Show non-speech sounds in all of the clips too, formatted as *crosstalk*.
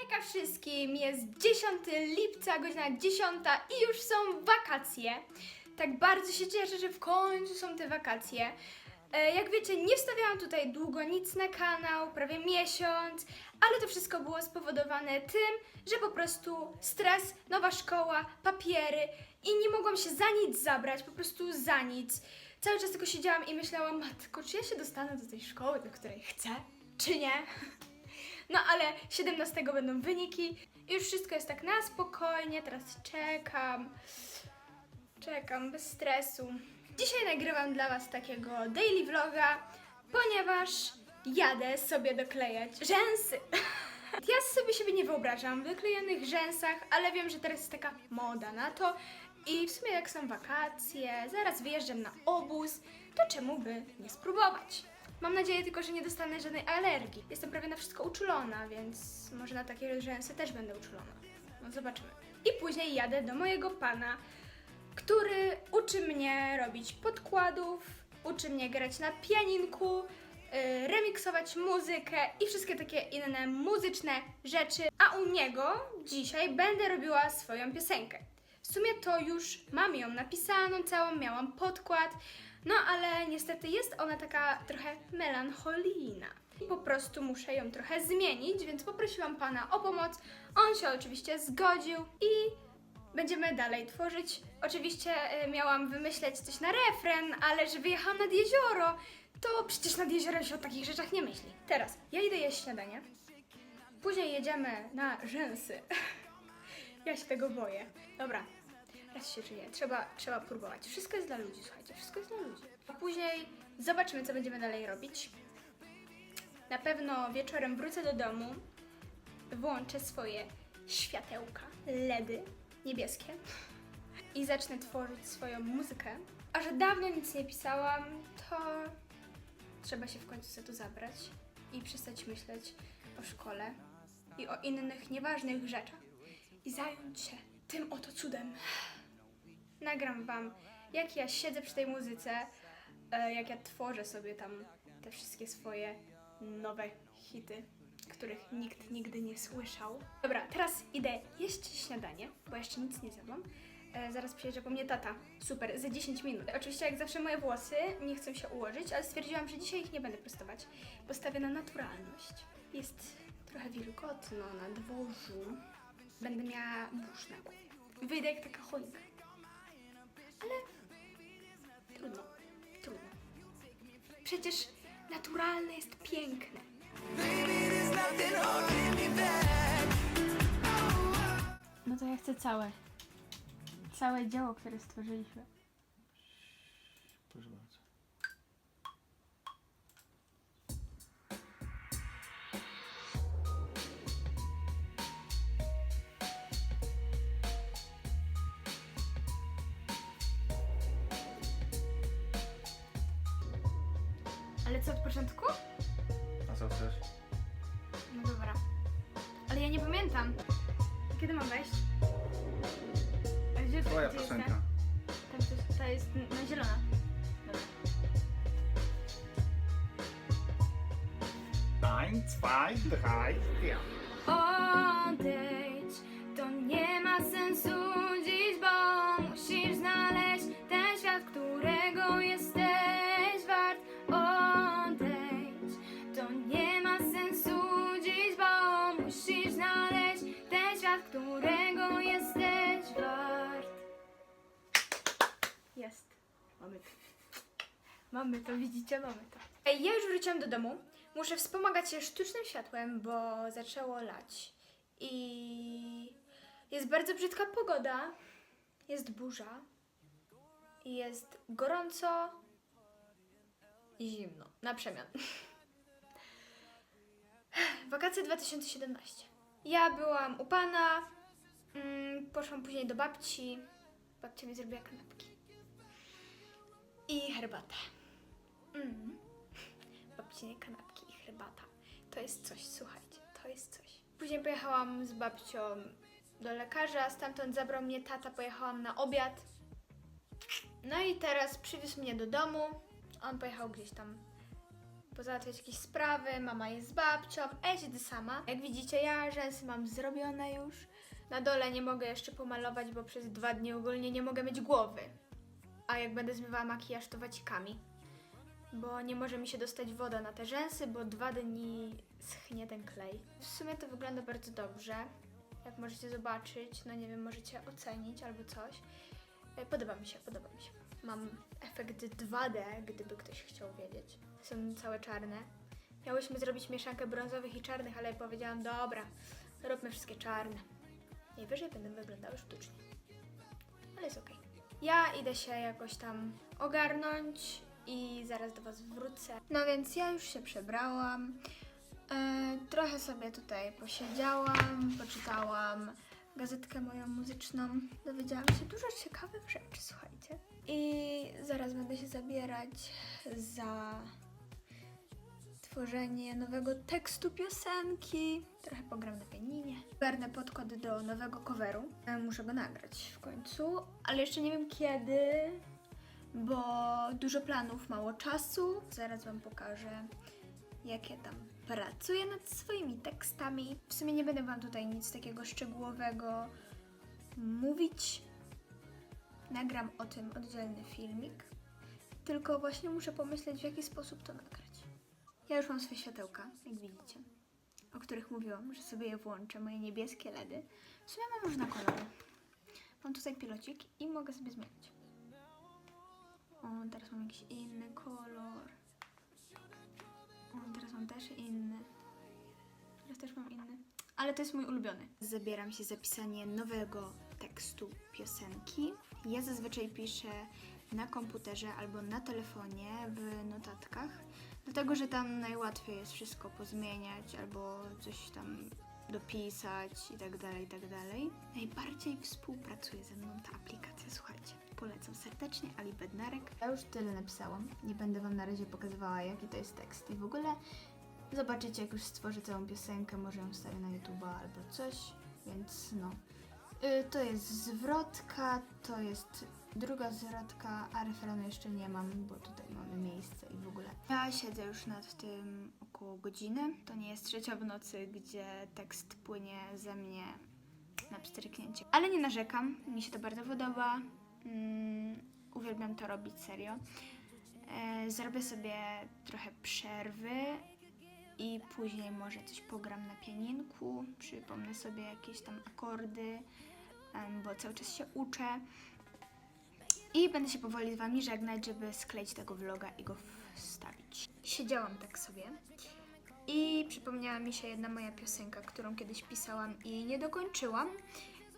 Hejka wszystkim, jest 10 lipca, godzina 10 i już są wakacje. Tak bardzo się cieszę, że w końcu są te wakacje. E, Jak wiecie, nie wstawiałam tutaj długo nic na kanał, prawie miesiąc, ale to wszystko było spowodowane tym, że po prostu stres, nowa szkoła, papiery i nie mogłam się za nic zabrać, po prostu za nic. Cały czas tylko siedziałam i myślałam, matko, czy ja się dostanę do tej szkoły, do której chcę, czy nie? *laughs* No ale 17 będą wyniki. Już wszystko jest tak na spokojnie, teraz czekam. Czekam bez stresu. Dzisiaj nagrywam dla Was takiego daily vloga, ponieważ jadę sobie doklejać rzęsy. *laughs* Ja sobie siebie nie wyobrażam w wyklejonych rzęsach, ale wiem, że teraz jest taka moda na to. I w sumie jak są wakacje, zaraz wyjeżdżam na obóz, to czemu by nie spróbować? Mam nadzieję tylko, że nie dostanę żadnej alergii. Jestem prawie na wszystko uczulona, więc może na takie rzęsy też będę uczulona. No zobaczymy. I później jadę do mojego pana, który uczy mnie robić podkładów, uczy mnie grać na pianinku, yy, remiksować muzykę i wszystkie takie inne muzyczne rzeczy. A u niego dzisiaj będę robiła swoją piosenkę. W sumie to już mam ją napisaną całą, miałam podkład, no ale niestety jest ona taka trochę melancholijna. Po prostu muszę ją trochę zmienić, więc poprosiłam pana o pomoc. On się oczywiście zgodził i będziemy dalej tworzyć. Oczywiście y, miałam wymyśleć coś na refren, ale że wyjechałam nad jezioro, to przecież nad jeziorem się o takich rzeczach nie myśli. Teraz ja idę jeść śniadanie. Później jedziemy na rzęsy. *laughs* ja się tego boję. Dobra, raz się żyje. Trzeba, trzeba próbować. Wszystko jest dla ludzi, słuchajcie, wszystko jest dla ludzi. A później zobaczymy, co będziemy dalej robić. Na pewno wieczorem wrócę do domu, włączę swoje światełka, LEDy niebieskie i zacznę tworzyć swoją muzykę. A że dawno nic nie pisałam, to trzeba się w końcu za to zabrać i przestać myśleć o szkole i o innych nieważnych rzeczach i zająć się tym oto cudem. Nagram wam, jak ja siedzę przy tej muzyce, e, jak ja tworzę sobie tam te wszystkie swoje nowe hity, których nikt nigdy nie słyszał. Dobra, teraz idę jeść śniadanie, bo jeszcze nic nie zjadłam. E, zaraz przyjedzie po mnie tata. Super, za 10 minut. Oczywiście jak zawsze moje włosy nie chcą się ułożyć, ale stwierdziłam, że dzisiaj ich nie będę prostować. Postawię na naturalność. Jest trochę wilgotno na dworzu. Będę miała burz na głowie. Wyjdę jak taka choinka. Ale trudno, trudno. Przecież naturalne jest piękne. No to ja chcę całe. Całe dzieło, które stworzyliśmy. Proszę bardzo. Ale co od początku? A co chcesz? No dobra. Ale ja nie pamiętam. Kiedy mam wejść? A gdzie to Twoja gdzie jest piosenka. ta? Tam coś, ta jest n- na zielona. Dobra. Ein, zwei, drei, vier. Odejdź, to nie ma sensu dziś, bo musisz znaleźć ten świat, którego jesteś Mamy to. Mamy to, widzicie, mamy to. Ej, ja już wróciłam do domu. Muszę wspomagać się sztucznym światłem, bo zaczęło lać. I jest bardzo brzydka pogoda. Jest burza. Jest gorąco i zimno. Na przemian. *laughs* Wakacje 2017. Ja byłam u pana. Mm, poszłam później do babci. Babcia mi zrobiła kanapki. I herbatę. Mm. Babcinie kanapki i herbata. To jest coś, słuchajcie, to jest coś. Później pojechałam z babcią do lekarza, stamtąd zabrał mnie tata, pojechałam na obiad. No i teraz przywiózł mnie do domu. On pojechał gdzieś tam pozałatwiać jakieś sprawy, mama jest z babcią, a ja siedzę sama. Jak widzicie, ja rzęsy mam zrobione już. Na dole nie mogę jeszcze pomalować, bo przez dwa dni ogólnie nie mogę mieć głowy. A jak będę zmywała makijaż, to wacikami. Bo nie może mi się dostać woda na te rzęsy, bo dwa dni schnie ten klej. W sumie to wygląda bardzo dobrze. Jak możecie zobaczyć, no nie wiem, możecie ocenić albo coś. E, Podoba mi się, podoba mi się. Mam efekt 2D, gdyby ktoś chciał wiedzieć. Są całe czarne. Miałyśmy zrobić mieszankę brązowych i czarnych, ale powiedziałam, dobra, róbmy wszystkie czarne. Najwyżej będą wyglądały sztucznie. Ale jest okej. Ja idę się jakoś tam ogarnąć i zaraz do Was wrócę. No więc ja już się przebrałam. E, trochę sobie tutaj posiedziałam, poczytałam gazetkę moją muzyczną. Dowiedziałam się dużo ciekawych rzeczy, słuchajcie. I zaraz będę się zabierać za tworzenie nowego tekstu piosenki. Trochę pogram na pianinie. Garnę podkład do nowego coveru. E, Muszę go nagrać w końcu, ale jeszcze nie wiem kiedy, bo dużo planów, mało czasu. Zaraz Wam pokażę, jak ja tam pracuję nad swoimi tekstami. W sumie nie będę Wam tutaj nic takiego szczegółowego mówić. Nagram o tym oddzielny filmik. Tylko właśnie muszę pomyśleć, w jaki sposób to nagrać. Ja już mam swoje światełka, jak widzicie, o których mówiłam, że sobie je włączę, moje niebieskie LEDy. W sumie mam różne kolory. Mam tutaj pilocik i mogę sobie zmieniać. O, teraz mam jakiś inny kolor. O, teraz mam też inny. Teraz też mam inny. Ale to jest mój ulubiony. Zabieram się za pisanie nowego tekstu piosenki. Ja zazwyczaj piszę na komputerze albo na telefonie w notatkach, dlatego że tam najłatwiej jest wszystko pozmieniać albo coś tam dopisać i tak dalej, i tak dalej. Najbardziej współpracuje ze mną ta aplikacja, słuchajcie. Polecam serdecznie, Ali Bednarek. Ja już tyle napisałam. Nie będę Wam na razie pokazywała, jaki to jest tekst. I w ogóle zobaczycie, jak już stworzę całą piosenkę, może ją wstawię na YouTube'a albo coś, więc no. Y, to jest zwrotka, to jest druga zwrotka, a referenu jeszcze nie mam, bo tutaj mamy miejsce i w ogóle. Ja siedzę już nad tym około godziny. To nie jest trzecia w nocy, gdzie tekst płynie ze mnie na pstryknięcie. Ale nie narzekam, mi się to bardzo podoba. Mm, uwielbiam to robić serio. E, zrobię sobie trochę przerwy i później może coś pogram na pianinku, przypomnę sobie jakieś tam akordy, bo cały czas się uczę. I będę się powoli z Wami żegnać, żeby skleić tego vloga i go wstawić. Siedziałam tak sobie i przypomniała mi się jedna moja piosenka, którą kiedyś pisałam i nie dokończyłam.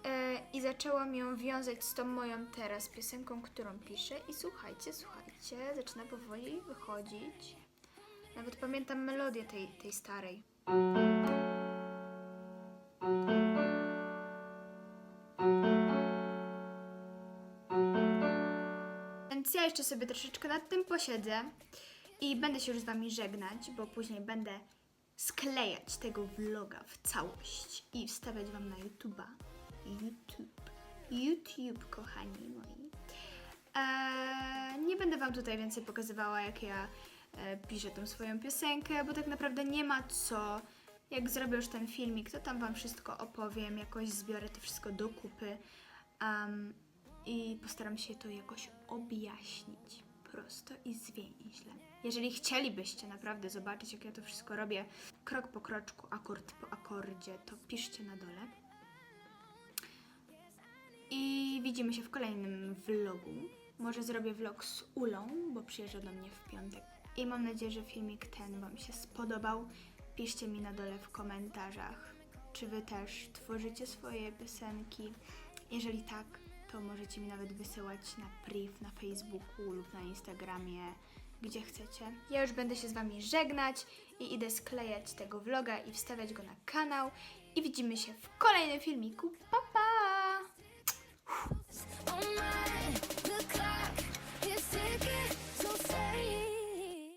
E, I zaczęłam ją wiązać z tą moją teraz piosenką, którą piszę. I słuchajcie, słuchajcie, zaczyna powoli wychodzić. Nawet pamiętam melodię tej, tej starej. Więc ja jeszcze sobie troszeczkę nad tym posiedzę i będę się już z Wami żegnać, bo później będę sklejać tego vloga w całość i wstawiać Wam na YouTube'a. YouTube. YouTube, kochani moi. Eee, nie będę Wam tutaj więcej pokazywała, jak ja e, piszę tą swoją piosenkę, bo tak naprawdę nie ma co. Jak zrobię już ten filmik, to tam Wam wszystko opowiem, jakoś zbiorę to wszystko do kupy um, i postaram się to jakoś objaśnić prosto i zwięźle. Jeżeli chcielibyście naprawdę zobaczyć, jak ja to wszystko robię krok po kroczku, akord po akordzie, to piszcie na dole. I widzimy się w kolejnym vlogu. Może zrobię vlog z Ulą, bo przyjeżdża do mnie w piątek. I mam nadzieję, że filmik ten Wam się spodobał. Piszcie mi na dole w komentarzach, czy Wy też tworzycie swoje piosenki. Jeżeli tak, to możecie mi nawet wysyłać na priv na Facebooku lub na Instagramie, gdzie chcecie. Ja już będę się z Wami żegnać i idę sklejać tego vloga i wstawiać go na kanał. I widzimy się w kolejnym filmiku. Pa, pa!